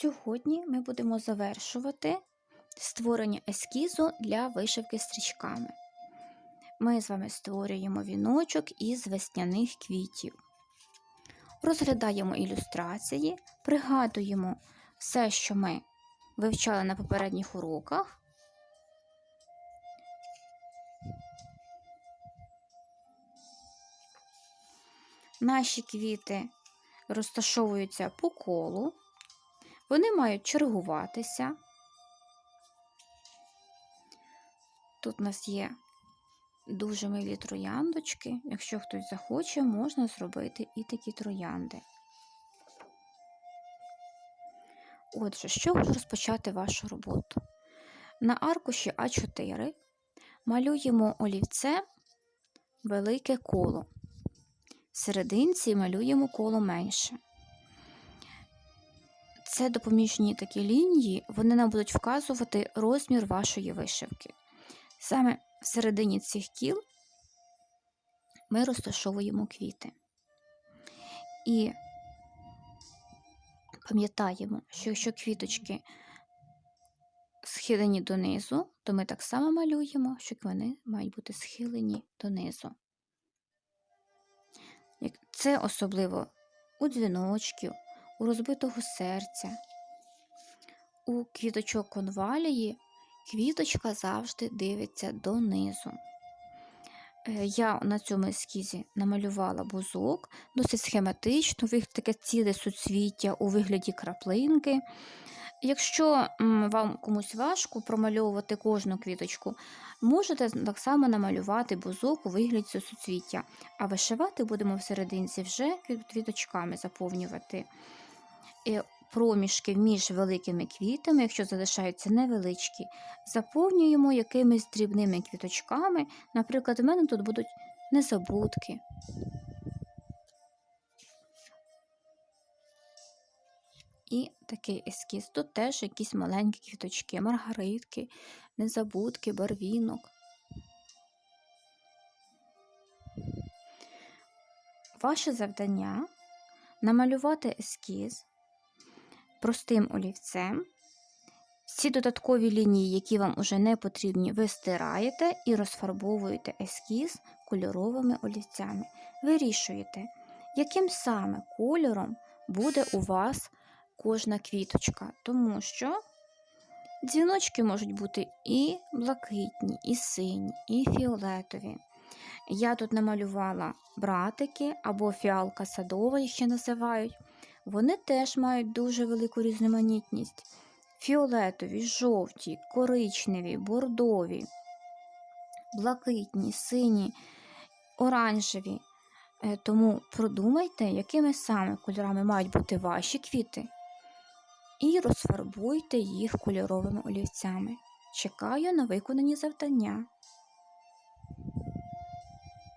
Сьогодні ми будемо завершувати створення ескізу для вишивки стрічками. Ми з вами створюємо віночок із весняних квітів. Розглядаємо ілюстрації, пригадуємо все, що ми вивчали на попередніх уроках. Наші квіти розташовуються по колу. Вони мають чергуватися. Тут у нас є дуже милі трояндочки. Якщо хтось захоче, можна зробити і такі троянди. Отже, з чого розпочати вашу роботу? На аркуші А4 малюємо олівце велике коло. В серединці малюємо коло менше. Це допоміжні такі лінії, вони нам будуть вказувати розмір вашої вишивки. Саме в середині цих кіл ми розташовуємо квіти. І пам'ятаємо, що якщо квіточки схилені донизу, то ми так само малюємо, що вони мають бути схилені донизу. Це особливо у дзвіночків, у розбитого серця. У квіточок конвалії квіточка завжди дивиться донизу. Е, Я на цьому ескізі намалювала бузок, досить схематично, таке ціле суцвіття у вигляді краплинки. Якщо вам комусь важко промальовувати кожну квіточку, можете так само намалювати бузок у вигляді суцвіття, а вишивати будемо всерединці вже квіточками заповнювати проміжки між великими квітами, якщо залишаються невеличкі, заповнюємо якимись дрібними квіточками. Наприклад, у мене тут будуть незабудки. І такий ескіз. Тут теж якісь маленькі квіточки, маргаритки, незабудки, барвінок. Ваше завдання намалювати ескіз простим олівцем. Всі додаткові лінії, які вам уже не потрібні, ви стираєте і розфарбовуєте ескіз кольоровими олівцями. Вирішуєте, яким саме кольором буде у вас кожна квіточка, тому що дзвіночки можуть бути і блакитні, і сині, і фіолетові. Я тут намалювала братики або фіалка садова, їх ще називають. Вони теж мають дуже велику різноманітність: фіолетові, жовті, коричневі, бордові, блакитні, сині, оранжеві. Е, тому продумайте, якими саме кольорами мають бути ваші квіти, і розфарбуйте їх кольоровими олівцями. Чекаю на виконані завдання.